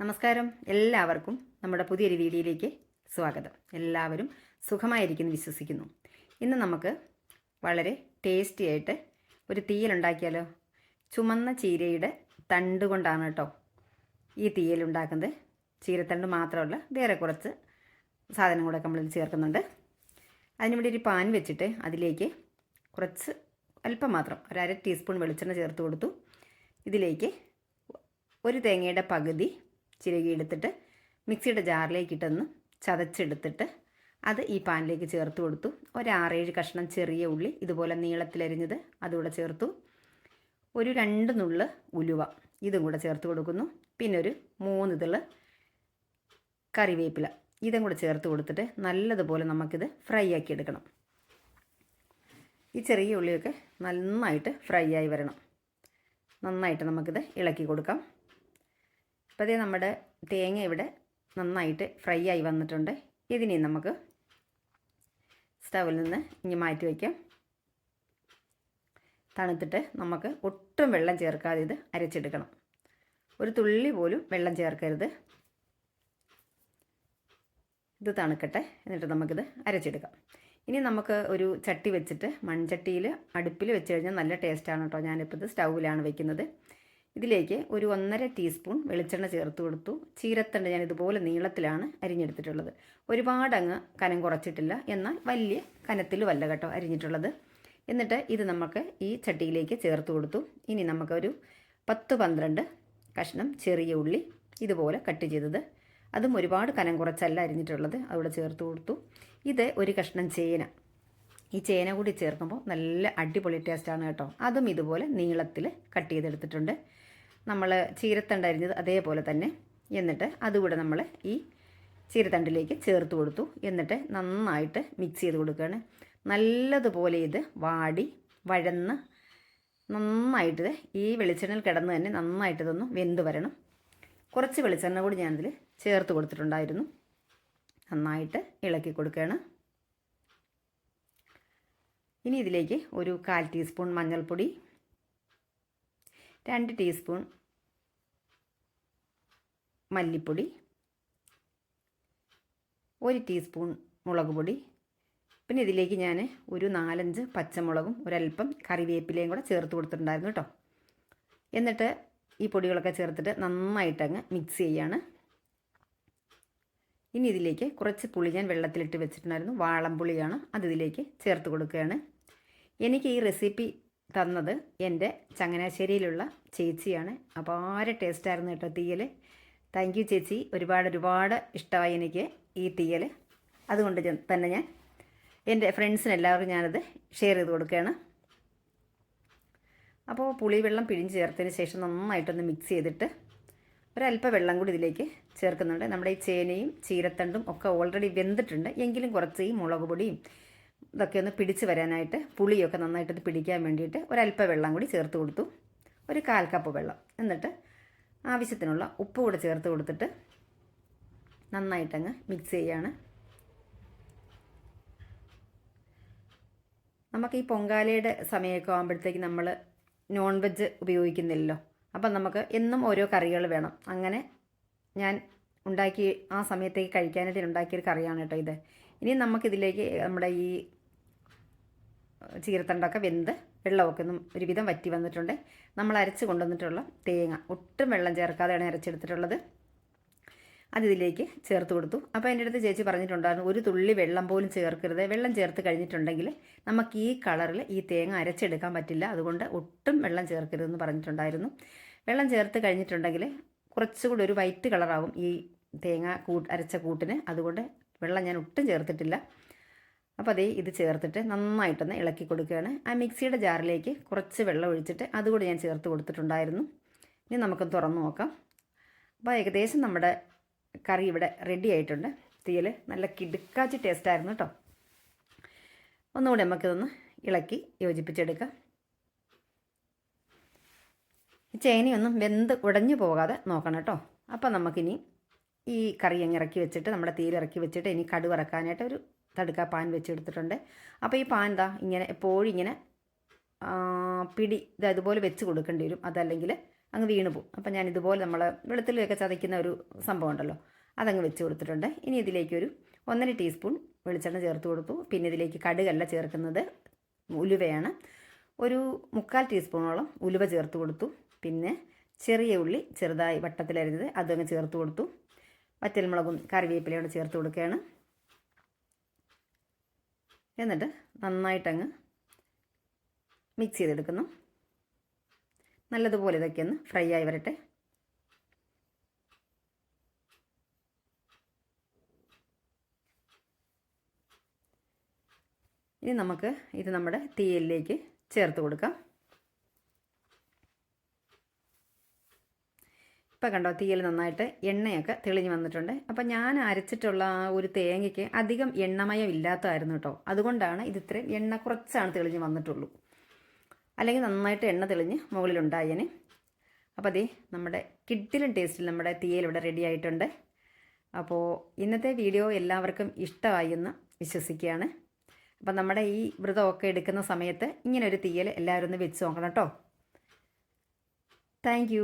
നമസ്കാരം. എല്ലാവർക്കും നമ്മുടെ പുതിയൊരു വീഡിയോയിലേക്ക് സ്വാഗതം. എല്ലാവരും സുഖമായിരിക്കുന്നു വിശ്വസിക്കുന്നു. ഇന്ന് നമുക്ക് വളരെ ടേസ്റ്റി ആയിട്ട് ഒരു തീയലുണ്ടാക്കിയാലോ ചുമന്ന ചീരയുടെ തണ്ട് കൊണ്ടാണ് കേട്ടോ ഈ തീയലുണ്ടാക്കുന്നത് ചീരത്തണ്ട് മാത്രമല്ല വേറെ കുറച്ച് സാധനം കൂടെ നമ്മളിൽ ചേർക്കുന്നുണ്ട്. അതിനുവേണ്ടി ഒരു പാൻ വെച്ചിട്ട് അതിലേക്ക് കുറച്ച് അല്പം മാത്രം ഒരു അര ടീസ്പൂൺ വെളിച്ചെണ്ണ ചേർത്ത് കൊടുത്തു. ഇതിലേക്ക് ഒരു തേങ്ങയുടെ പകുതി ചിരകി എടുത്തിട്ട് മിക്സിയുടെ ജാറിലേക്ക് ഇട്ടൊന്ന് ചതച്ചെടുത്തിട്ട് അത് ഈ പാനിലേക്ക് ചേർത്ത് കൊടുത്തു. ഒരു ആറേഴ് കഷ്ണം ചെറിയ ഉള്ളി ഇതുപോലെ നീളത്തിലരിഞ്ഞത് അതുകൂടെ ചേർത്തു. ഒരു രണ്ട് നുള്ള് ഉലുവ ഇതും കൂടെ ചേർത്ത് കൊടുക്കുന്നു. പിന്നെ ഒരു മൂന്ന് ഇതൾ കറിവേപ്പില ഇതും കൂടെ ചേർത്ത് കൊടുത്തിട്ട് നല്ലതുപോലെ നമുക്കിത് ഫ്രൈ ആക്കി എടുക്കണം. ഈ ചെറിയ ഉള്ളിയൊക്കെ നന്നായിട്ട് ഫ്രൈ ആയി വരണം. നന്നായിട്ട് നമുക്കിത് ഇളക്കി കൊടുക്കാം. അപ്പോൾ നമ്മുടെ തേങ്ങ ഇവിടെ നന്നായിട്ട് ഫ്രൈ ആയി വന്നിട്ടുണ്ട്. ഇതിനെ നമുക്ക് സ്റ്റവിൽ നിന്ന് ഇനി മാറ്റി വയ്ക്കാം. തണുത്തിട്ട് നമുക്ക് ഒട്ടും വെള്ളം ചേർക്കാതെ ഇത് അരച്ചെടുക്കണം. ഒരു തുള്ളി പോലും വെള്ളം ചേർക്കരുത്. ഇത് തണുക്കട്ടെ എന്നിട്ട് നമുക്കിത് അരച്ചെടുക്കാം. ഇനി നമുക്ക് ഒരു ചട്ടി വെച്ചിട്ട് മൺചട്ടിയിൽ അടുപ്പിൽ വെച്ച് കഴിഞ്ഞാൽ നല്ല ടേസ്റ്റാണ് കേട്ടോ. ഞാനിപ്പോൾ ഇത് സ്റ്റൗവിലാണ് വെക്കുന്നത്. ഇതിലേക്ക് ഒരു ഒന്നര ടീസ്പൂൺ വെളിച്ചെണ്ണ ചേർത്ത് കൊടുത്തു. ചീരത്തണ്ട് ഞാൻ ഇതുപോലെ നീളത്തിലാണ് അരിഞ്ഞെടുത്തിട്ടുള്ളത്. ഒരുപാടങ്ങ് കനം കുറച്ചിട്ടില്ല. എന്നാൽ വലിയ കനത്തിലുമല്ല കേട്ടോ അരിഞ്ഞിട്ടുള്ളത്. എന്നിട്ട് ഇത് നമുക്ക് ഈ ചട്ടിയിലേക്ക് ചേർത്ത് കൊടുത്തു. ഇനി നമുക്കൊരു പത്ത് പന്ത്രണ്ട് കഷ്ണം ചെറിയ ഉള്ളി ഇതുപോലെ കട്ട് ചെയ്തത്. അതും ഒരുപാട് കനം കുറച്ചല്ല അരിഞ്ഞിട്ടുള്ളത്. അവിടെ ചേർത്ത് കൊടുത്തു. ഇത് ഒരു കഷ്ണം ചേന. ഈ ചേന കൂടി ചേർക്കുമ്പോൾ നല്ല അടിപൊളി ടേസ്റ്റാണ് കേട്ടോ. അതും ഇതുപോലെ നീളത്തിൽ കട്ട് ചെയ്തെടുത്തിട്ടുണ്ട്. നമ്മൾ ചീരത്തണ്ട് അരിഞ്ഞത് അതേപോലെ തന്നെ. എന്നിട്ട് അതുകൂടെ നമ്മൾ ഈ ചീരത്തണ്ടിലേക്ക് ചേർത്ത് കൊടുത്തു. എന്നിട്ട് നന്നായിട്ട് മിക്സ് ചെയ്ത് കൊടുക്കുകയാണ്. നല്ലതുപോലെ ഇത് വാടി വഴന്ന് നന്നായിട്ട് ഈ വെളിച്ചെണ്ണയിൽ കിടന്ന് തന്നെ നന്നായിട്ട് ഇതൊന്ന് വെന്ത് വരണം. കുറച്ച് വെളിച്ചെണ്ണ കൂടി ഞാനതിൽ ചേർത്ത് കൊടുത്തിട്ടുണ്ടായിരുന്നു. നന്നായിട്ട് ഇളക്കി കൊടുക്കുകയാണ്. ഇനി ഇതിലേക്ക് ഒരു കാൽ ടീസ്പൂൺ മഞ്ഞൾപ്പൊടി രണ്ട് ടീസ്പൂൺ മല്ലിപ്പൊടി ഒരു ടീസ്പൂൺ മുളക് പൊടി. പിന്നെ ഇതിലേക്ക് ഞാൻ ഒരു നാലഞ്ച് പച്ചമുളകും ഒരല്പം കറിവേപ്പിലയും കൂടെ ചേർത്ത് കൊടുത്തിട്ടുണ്ടായിരുന്നു കേട്ടോ. എന്നിട്ട് ഈ പൊടികളൊക്കെ ചേർത്തിട്ട് നന്നായിട്ടങ്ങ് മിക്സ് ചെയ്യാണ്. ഇനി ഇതിലേക്ക് കുറച്ച് പുളി ഞാൻ വെള്ളത്തിലിട്ട് വെച്ചിട്ടുണ്ടായിരുന്നു. വാളംപുളിയാണ് അത് ഇതിലേക്ക് ചേർത്ത് കൊടുക്കുകയാണ്. എനിക്ക് ഈ റെസിപ്പി തന്നത് എന്റെ ചങ്ങനാശ്ശേരിയിലുള്ള ചേച്ചിയാണ്. അപാര ടേസ്റ്റായിരുന്നു കേട്ടോ തീയൽ താങ്ക് യു ചേച്ചി. ഒരുപാട് ഒരുപാട് ഇഷ്ടമായി എനിക്ക് ഈ തീയൽ അതുകൊണ്ട് തന്നെ ഞാൻ എന്റെ ഫ്രണ്ട്സിന് എല്ലാവർക്കും ഞാനത് ഷെയർ ചെയ്ത് കൊടുക്കുകയാണ്. അപ്പോൾ പുളിവെള്ളം പിഴിഞ്ഞ് ചേർത്തതിന് ശേഷം നന്നായിട്ടൊന്ന് മിക്സ് ചെയ്തിട്ട് ഒരല്പം വെള്ളം കൂടി ഇതിലേക്ക് ചേർക്കുന്നുണ്ട്. നമ്മുടെ ഈ ചേനയും ചീരത്തണ്ടും ഒക്കെ ഓൾറെഡി വെന്തിട്ടുണ്ട്. എങ്കിലും കുറച്ച് ഈ മുളക് പൊടിയും ഇതൊക്കെ ഒന്ന് പിടിച്ച് വരാനായിട്ട് പുളിയൊക്കെ നന്നായിട്ട് പിടിക്കാൻ വേണ്ടിയിട്ട് ഒരല്പം വെള്ളം കൂടി ചേർത്ത് കൊടുത്തു. ഒരു കാൽ കപ്പ് വെള്ളം. എന്നിട്ട് ആവശ്യത്തിനുള്ള ഉപ്പ് കൂടെ ചേർത്ത് കൊടുത്തിട്ട് നന്നായിട്ടങ്ങ് മിക്സ് ചെയ്യാണ്. നമുക്ക് ഈ പൊങ്കാലയുടെ സമയമൊക്കെ ആകുമ്പോഴത്തേക്ക് നമ്മൾ നോൺ വെജ് ഉപയോഗിക്കുന്നില്ലല്ലോ. അപ്പം നമുക്ക് എന്നും ഓരോ കറികൾ വേണം. അങ്ങനെ ഞാൻ ഉണ്ടാക്കി ആ സമയത്തേക്ക് കഴിക്കാനായിട്ട് ഉണ്ടാക്കിയൊരു കറിയാണ് കേട്ടോ ഇത്. ഇനി നമുക്കിതിലേക്ക് നമ്മുടെ ഈ ചീരത്തണ്ടൊക്കെ വെന്ത് വെള്ളമൊക്കെ ഒന്നും ഒരുവിധം വറ്റി വന്നിട്ടുണ്ട്. നമ്മൾ അരച്ച് കൊണ്ടുവന്നിട്ടുള്ള തേങ്ങ. ഒട്ടും വെള്ളം ചേർക്കാതെയാണ് അരച്ചെടുത്തിട്ടുള്ളത്. അതിതിലേക്ക് ചേർത്ത് കൊടുത്തു. അപ്പോൾ എന്റെ അടുത്ത് ചേച്ചി പറഞ്ഞിട്ടുണ്ടായിരുന്നു ഒരു തുള്ളി വെള്ളം പോലും ചേർക്കരുത്. വെള്ളം ചേർത്ത് കഴിഞ്ഞിട്ടുണ്ടെങ്കിൽ നമുക്ക് ഈ കളറിൽ ഈ തേങ്ങ അരച്ചെടുക്കാൻ പറ്റില്ല. അതുകൊണ്ട് ഒട്ടും വെള്ളം ചേർക്കരുതെന്ന് പറഞ്ഞിട്ടുണ്ടായിരുന്നു. വെള്ളം ചേർത്ത് കഴിഞ്ഞിട്ടുണ്ടെങ്കിൽ കുറച്ചുകൂടി ഒരു വൈറ്റ് കളറാകും ഈ തേങ്ങ കൂട്ട് അരച്ച കൂട്ടിന്. അതുകൊണ്ട് വെള്ളം ഞാൻ ഒട്ടും ചേർത്തിട്ടില്ല. അപ്പോൾ അതേ ഇത് ചേർത്തിട്ട് നന്നായിട്ടൊന്ന് ഇളക്കി കൊടുക്കുകയാണ്. ആ മിക്സിയുടെ ജാറിലേക്ക് കുറച്ച് വെള്ളം ഒഴിച്ചിട്ട് അതുകൂടി ഞാൻ ചേർത്ത് കൊടുത്തിട്ടുണ്ടായിരുന്നു. ഇനി നമുക്കൊന്ന് തുറന്നു നോക്കാം. അപ്പോൾ ഏകദേശം നമ്മുടെ കറി ഇവിടെ റെഡി ആയിട്ടുണ്ട്. തീയൽ നല്ല കിടുക്കാച്ചി ടേസ്റ്റായിരുന്നു കേട്ടോ ഒന്നുകൂടെ നമുക്കിതൊന്ന് ഇളക്കി യോജിപ്പിച്ചെടുക്കാം. ചേനയൊന്നും വെന്ത് ഉടഞ്ഞു പോകാതെ നോക്കണം കേട്ടോ അപ്പം നമുക്കിനി ഈ കറി അങ്ങ് ഇറക്കി വെച്ചിട്ട് നമ്മുടെ തീയിൽ ഇറക്കി വെച്ചിട്ട് ഇനി കടുവ് ഇറക്കാനായിട്ട് ഒരു തടുക്ക പാൻ വെച്ചെടുത്തിട്ടുണ്ട്. അപ്പോൾ ഈ പാൻ എന്താ ഇങ്ങനെ എപ്പോഴും ഇങ്ങനെ പിടി ഇത് അതുപോലെ വെച്ച് കൊടുക്കേണ്ടി വരും. അതല്ലെങ്കിൽ അങ്ങ് വീണു പോകും അപ്പം ഞാൻ ഇതുപോലെ നമ്മൾ വെളുത്തുള്ളിയൊക്കെ ചതയ്ക്കുന്ന ഒരു സംഭവം ഉണ്ടല്ലോ അതങ്ങ് വെച്ച് കൊടുത്തിട്ടുണ്ട്. ഇനി ഇതിലേക്കൊരു ഒന്നര ടീസ്പൂൺ വെളിച്ചെണ്ണ ചേർത്ത് കൊടുത്തു. പിന്നെ ഇതിലേക്ക് കടുകല്ല ചേർക്കുന്നത് ഉലുവയാണ്. ഒരു മുക്കാൽ ടീസ്പൂണോളം ഉലുവ ചേർത്ത് കൊടുത്തു. പിന്നെ ചെറിയ ഉള്ളി ചെറുതായി വട്ടത്തിലരിഞ്ഞത് അതങ്ങ് ചേർത്ത് കൊടുത്തു. വറ്റൽമുളകും കറിവേപ്പിലയോടെ ചേർത്ത് കൊടുക്കുകയാണ്. എന്നിട്ട് നന്നായിട്ടങ്ങ് മിക്സ് ചെയ്തെടുക്കുന്നു. നല്ലതുപോലെ ഇതൊക്കെ ഒന്ന് ഫ്രൈ ആയി വരട്ടെ. ഇനി നമുക്ക് ഇത് നമ്മുടെ തീയലിലേക്ക് ചേർത്ത് കൊടുക്കാം. ഇപ്പം കണ്ടോ തീയൽ നന്നായിട്ട് എണ്ണയൊക്കെ തെളിഞ്ഞു വന്നിട്ടുണ്ട്. അപ്പം ഞാൻ അരച്ചിട്ടുള്ള ആ ഒരു തേങ്ങയ്ക്ക് അധികം എണ്ണമയം ഇല്ലാത്തതായിരുന്നു കേട്ടോ. അതുകൊണ്ടാണ് ഇത് ഇത്രയും എണ്ണ കുറച്ചാണ് തെളിഞ്ഞു വന്നിട്ടുള്ളൂ. അല്ലെങ്കിൽ നന്നായിട്ട് എണ്ണ തെളിഞ്ഞ് മുകളിലുണ്ടായേനെ. അപ്പോൾ അതേ നമ്മുടെ കിഡിലും ടേസ്റ്റിൽ നമ്മുടെ തീയൽ ഇവിടെ റെഡി ആയിട്ടുണ്ട്. അപ്പോൾ ഇന്നത്തെ വീഡിയോ എല്ലാവർക്കും ഇഷ്ടമായി എന്ന് വിശ്വസിക്കുകയാണ്. അപ്പം നമ്മുടെ ഈ വ്രതമൊക്കെ എടുക്കുന്ന സമയത്ത് ഇങ്ങനെ ഒരു തീയൽ എല്ലാവരും ഒന്ന് വെച്ച് നോക്കണം കേട്ടോ. താങ്ക്